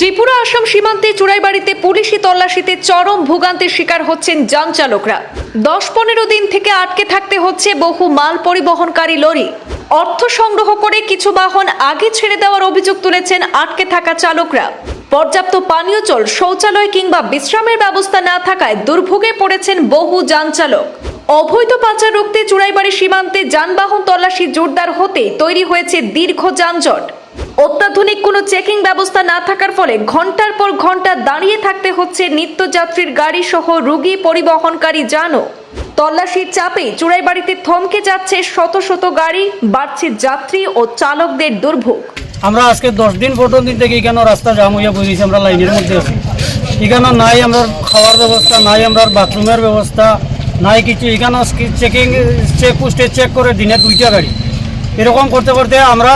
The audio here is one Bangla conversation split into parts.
ত্রিপুরা, আসাম সীমান্তে চুড়াইবাড়িতে পুলিশি তল্লাশিতে চরম ভোগান্তির শিকার হচ্ছেন যান চালকরা। দশ পনেরো দিন থেকে আটকে থাকতে হচ্ছে বহু মাল পরিবহনকারী লরি। অর্থ সংগ্রহ করে কিছু বাহন আগে ছেড়ে দেওয়ার অভিযোগ তুলেছেন আটকে থাকা চালকরা। পর্যাপ্ত পানীয় জল, শৌচালয় কিংবা বিশ্রামের ব্যবস্থা না থাকায় দুর্ভোগে পড়েছেন বহু যান চালক। অবৈধ পাচার রুখতে চুড়াইবাড়ি সীমান্তে যানবাহন তল্লাশি জোরদার হতে তৈরি হয়েছে দীর্ঘ যানজট। অত্যাধুনিক কোনো চেকিং ব্যবস্থা না থাকার ফলে ঘণ্টার পর ঘণ্টা দাঁড়িয়ে থাকতে হচ্ছে নিত্যযাত্রীর গাড়ি সহ রুগী পরিবহনকারী যানও। তল্লাশির চাপে চুড়াইবাড়িতে থমকে যাচ্ছে শত শত গাড়ি, বাড়ছে যাত্রী ও চালকদের দুর্ভোগ। আমরা আজকে দশ দিন পনেরো দিন থেকে এখানে রাস্তা জাম হইয়া বসেছি, আমরা লাইনের মধ্যে আছি। এখানে নাই আমরা খাওয়ার ব্যবস্থা, নাই আমরা বাথরুমের ব্যবস্থা, নাই কিছু। এখানে চেকিং চেক পোস্টে চেক করে দিনে দুইটা গাড়ি। এরকম করতে করতে আমরা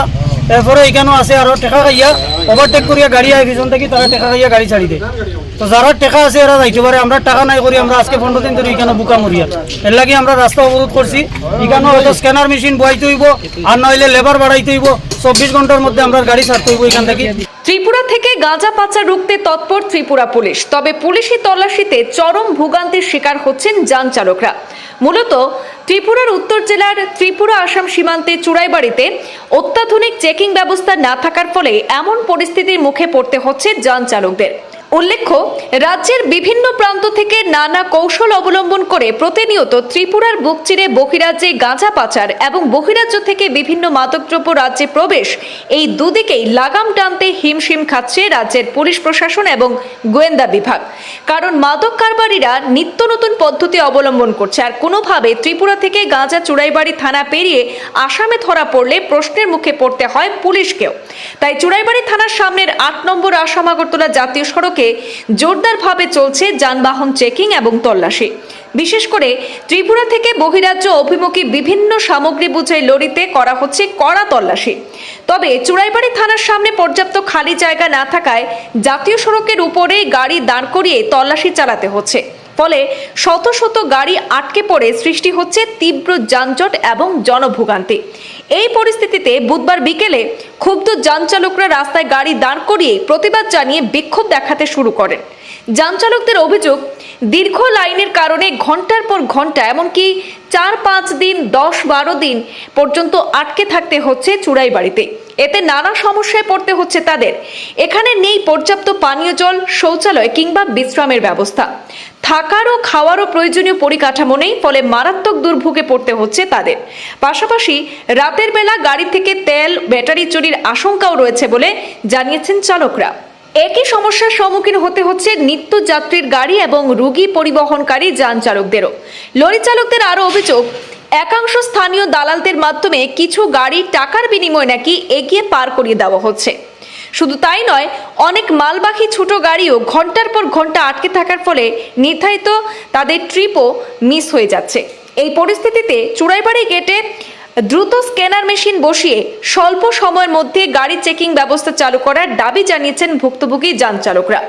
এরপরে এখানেও আছে আরও টেকা খাইয়া ওভারটেক করিয়া গাড়ি আয় পিছন থেকে তারা টেকা খাইয়া গাড়ি ছাড়ি দেয় তো যারা টেকা আছে এরা যাইতে পারে আমরা টাকা নাই করি, আমরা আজকে পনেরো দিন ধরে এখানে বুকা মরিয়া এর লাগে আমরা রাস্তা অবরোধ করছি এখানে হয়তো স্ক্যানার মেশিন বয়াইতে হইব আর নইলে লেবার বাড়াইতে হইব চব্বিশ ঘণ্টার মধ্যে আমরা গাড়ি ছাড়তে হইব এখান থেকে। ত্রিপুরা থেকে গাঁজা পাচার রুখতে তৎপর ত্রিপুরা পুলিশ। তবে পুলিশি তল্লাশিতে চরম ভোগান্তির শিকার হচ্ছেন যান চালকরা। মূলত ত্রিপুরার উত্তর জেলার ত্রিপুরা আসাম সীমান্তে চুড়াইবাড়িতে অত্যাধুনিক চেকিং ব্যবস্থা না থাকার ফলে এমন পরিস্থিতির মুখে পড়তে হচ্ছে যান চালকদের। উল্লেখ্য, রাজ্যের বিভিন্ন প্রান্ত থেকে নানা কৌশল অবলম্বন করে প্রতিনিয়ত ত্রিপুরার বুক চিরে বহিরাজ্যে গাঁজা পাচার এবং বহিরাজ্য থেকে বিভিন্ন মাদকদ্রব্য রাজ্যে প্রবেশ, এই দুদিকেই লাগাম টানতে হিমশিম খাচ্ছে রাজ্যের পুলিশ প্রশাসন এবং গোয়েন্দা বিভাগ। কারণ মাদক কারবারিরা নিত্য নতুন পদ্ধতি অবলম্বন করছে আর কোনোভাবে ত্রিপুরা থেকে গাঁজা চুড়াইবাড়ি থানা পেরিয়ে আসামে ধরা পড়লে প্রশ্নের মুখে পড়তে হয় পুলিশকেও। তাই চুড়াইবাড়ি থানার সামনের আট নম্বর আসাম আগরতলা জাতীয় সড়কে জোরদারভাবে চলছে যানবাহন চেকিং এবং তল্লাশি। বিশেষ করে ত্রিপুরা থেকে বহিরাজ্য অভিমুখী বিভিন্ন সামগ্রী বোঝাই লরিতে করা হচ্ছে কড়া তল্লাশি। তবে চুড়াইবাড়ি থানার সামনে পর্যাপ্ত খালি জায়গা না থাকায় জাতীয় সড়কের উপরে গাড়ি দাঁড় করিয়ে তল্লাশি চালাতে হচ্ছে। ফলে শত শত গাড়ি আটকে পড়ে সৃষ্টি হচ্ছে তীব্র যানজট এবং জনভোগান্তি। এই পরিস্থিতিতে বুধবার বিকেলে ক্ষুব্ধ যান চালকরা রাস্তায় গাড়ি দাঁড় করিয়ে প্রতিবাদ জানিয়ে বিক্ষোভ দেখাতে শুরু করেন। যান চালকদের অভিযোগ, দীর্ঘ লাইনের কারণে ঘণ্টার পর ঘণ্টা, এমনকি চার, পাঁচ দিন, দশ, বারো দিন পর্যন্ত আটকে থাকতে হচ্ছে চুড়াইবাড়িতে। এতে নানা সমস্যায় পড়তে হচ্ছে তাদের। এখানে নেই পর্যাপ্ত পানীয় জল, শৌচালয় কিংবা বিশ্রামের ব্যবস্থা। থাকার ও খাওয়ারও প্রয়োজনীয় পরিকাঠামো নেই, ফলে মারাত্মক দুর্ভোগে পড়তে হচ্ছে তাদের। পাশাপাশি রাতের বেলা গাড়ি থেকে তেল, ব্যাটারি চুরির আশঙ্কাও রয়েছে বলে জানিয়েছেন চালকরা। একই সমস্যার সম্মুখীন হতে হচ্ছে নিত্য যাত্রীর গাড়ি এবং রুগী পরিবহনকারী যান চালকদেরও। লরি চালকদের আরও অভিযোগ, একাংশ স্থানীয় দালালদের মাধ্যমে কিছু গাড়ি টাকার বিনিময়ে নাকি এগিয়ে পার করিয়ে দেওয়া হচ্ছে। শুধু তাই নয়, অনেক মালবাহী ছোট গাড়িও ঘণ্টার পর ঘণ্টা আটকে থাকার ফলে নির্ধারিত তাদের ট্রিপও মিস হয়ে যাচ্ছে। এই পরিস্থিতিতে চুড়াইবাড়ি গেটে দ্রুত স্ক্যানার মেশিন বসিয়ে স্বল্প সময়ের মধ্যে গাড়ি চেকিং ব্যবস্থা চালু করার দাবি জানিয়েছেন ভুক্তভোগী যান চালকরা।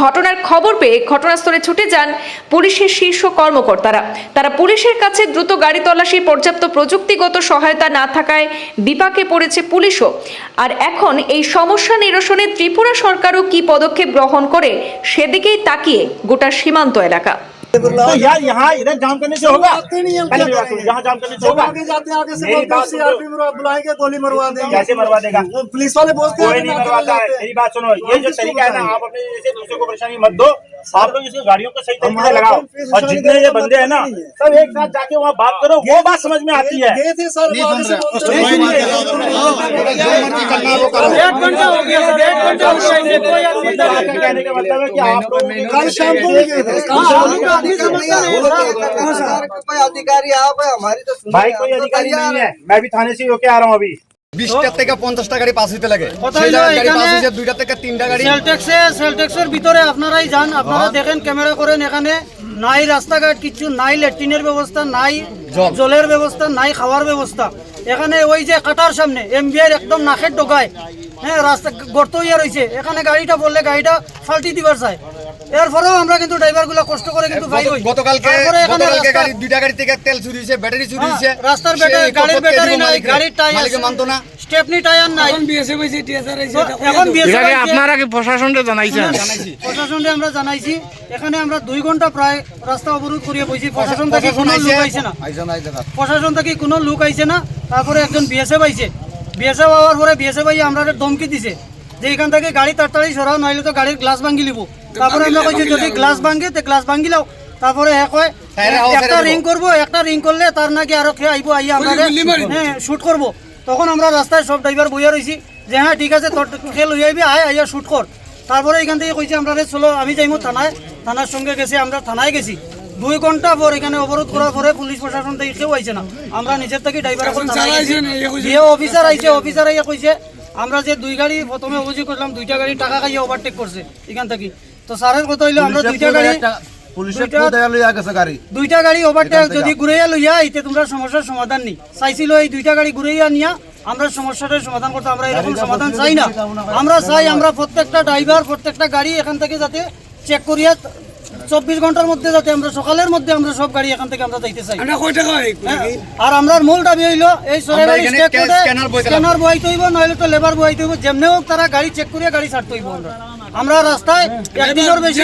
ঘটনার খবর পেয়ে ঘটনাস্থলে ছুটে যান পুলিশের শীর্ষ কর্মকর্তারা। তারা পুলিশের কাছে দ্রুত গাড়ি তল্লাশির পর্যাপ্ত প্রযুক্তিগত সহায়তা না থাকায় বিপাকে পড়েছে পুলিশও। আর এখন এই সমস্যা নিরসনে ত্রিপুরা সরকারও কি পদক্ষেপ গ্রহণ করে সেদিকেই তাকিয়ে গোটা সীমান্ত এলাকা। तो यार यहाँ इधर जाम करने से होगा। सुनो, यहाँ जाम करने से होगा। आगे जाते हैं आगे से। सीआरपी बुलाएँगे गोली मरवा देंगे। कैसे मरवा देगा? पुलिस वाले बोलते हैं कोई नहीं मरवाता है। मेरी बात सुनो ये जो तरीका है ना आप अपने जैसे दूसरों को परेशानी मत दो। आप लोग इसमें गाड़ियों को सही तरीके से लगाओ। और जितने ये बंदे हैं ना सब एक साथ जाके वहाँ बात करो वो बात समझ में आती है। अधिकारी हाँ, मतलब आप भाई कोई अधिकारी नहीं है। मैं भी थाने से होके आ रहा हूँ अभी। বিশটা থেকে পঞ্চাশটা গাড়ি পাস হইতে লাগে। দুইটা থেকে তিনটা গাড়ি। সেলটেক্সে সেলটেক্সের ভিতরে আপনারাই যান আপনারা দেখেন ক্যামেরা করেন এখানে। নাই রাস্তাঘাট কিছু নাই ল্যাট্রিনের ব্যবস্থা নাই জল। জলের ব্যবস্থা নাই খাওয়ার ব্যবস্থা। এখানে ওই যে কাটার সামনে এমবিআর একদম নাকের ডোকায় হ্যাঁ রাস্তা গর্ত ইয়ে রয়েছে এখানে গাড়িটা বললে গাড়িটা ফাল্টি দিবার চায়। এরপরেও আমরা কিন্তু ড্রাইভারগুলা কষ্ট করে কিন্তু গতকালকে গতকালকে গাড়ি দুইটা গাড়ি থেকে তেল চুরি হয়েছে ব্যাটারি চুরি হ্যাঁ, হয়েছে রাস্তার সেই ব্যাটারি গাড়ির ব্যাটারি নাই গাড়ির টায়ার মালিকে মানতো না। স্টেপনি টায়ার নাই। এখন বিএসএফ আপনারা কি প্রশাসনকে জানাইছেন? প্রশাসনকে আমরা জানাইছি। এখানে আমরা দুই ঘণ্টা প্রায় রাস্তা অবরোধ করিয়ে বইছি। প্রশাসন থেকে কোনো আইছে। লোক আইছে না। প্রশাসন থেকে কোনো লোক আইছে না। তারপরে একজন বিএসএফ আইছে বিএসএফ আওয়ার পরে বিএসএফ আই আমরা ধমকি দিছে যে এখান থেকে গাড়ি তাড়াতাড়ি সরাও নাইলে তো গাড়ির গ্লাস ভাঙ্গি লিব। তারপরে আমরা কইছি যদি গ্লাস ভাঙ্গে তে গ্লাস ভাঙ্গি লাও। তারপরে এক হয় তাইলে হাওয়া একটা রিং। করব একটা রিং করলে তার নাকি আরও খেয়ে আইবো আইয়া আমরা হ্যাঁ শুট করব। তখন আমরা রাস্তায় সব ড্রাইভার বইয়া রইছি যে হ্যাঁ ঠিক আছে তোর খেল হয়ে আইবি আয় আইয়া শুট কর। তারপরে এখান থেকে কইছে আমরা রে চলো আমি যাইমু থানায়। থানার সঙ্গে গেছি আমরা থানায় গেছি। দুই ঘণ্টা পর এখানে অবরোধ করার পরে পুলিশ প্রশাসন থেকে কেউ আইছে না। আমরা নিজের থেকে ড্রাইভার এখন থানায় যে অফিসার আইছে অফিসার আইয়া কইছে আমরা যে দুই গাড়ি প্রথমে অভিযোগ করলাম দুইটা গাড়ি টাকা খাইয়ে ওভারটেক করছে। এখান থেকে। তো স্যারের কথা হইল আমরা দুইটা গাড়ি পুলিশের দুইটা- লইয়া গেছে গাড়ি। দুইটা গাড়ি ওভারটেক যদি ঘুরাইয়া লইয়া আইতে তোমরা সমস্যার সমাধান নেই। চাইছিল এই দুইটা গাড়ি ঘুরাইয়া নিয়া আমরা সমস্যাটার সমাধান করতে আমরা এরকম সমাধান চাই না। আমরা চাই আমরা প্রত্যেকটা ড্রাইভার প্রত্যেকটা গাড়ি এখান থেকে যাতে চেক করিয়া চব্বিশ ঘণ্টার মধ্যে যাতে আমরা সকালের মধ্যে আমরা সব গাড়ি এখান থেকে আমরা যাইতে চাই। হ্যাঁ, আর আমরা মূল দাবি হইল এই। স্ক্যানার বইতে হইব নইলে তো লেবার বইতে হইব যেমনি হোক তারা গাড়ি চেক করিয়া গাড়ি ছাড়তে হইব আমরা। আমরা রাস্তায় একদিনের বেশি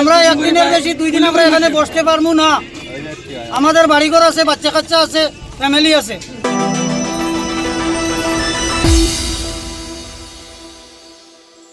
আমরা একদিনের বেশি দুই দিন আমরা এখানে বসতে পারব না। আমাদের বাড়িঘর আছে বাচ্চা কাচ্চা আছে ফ্যামিলি আছে।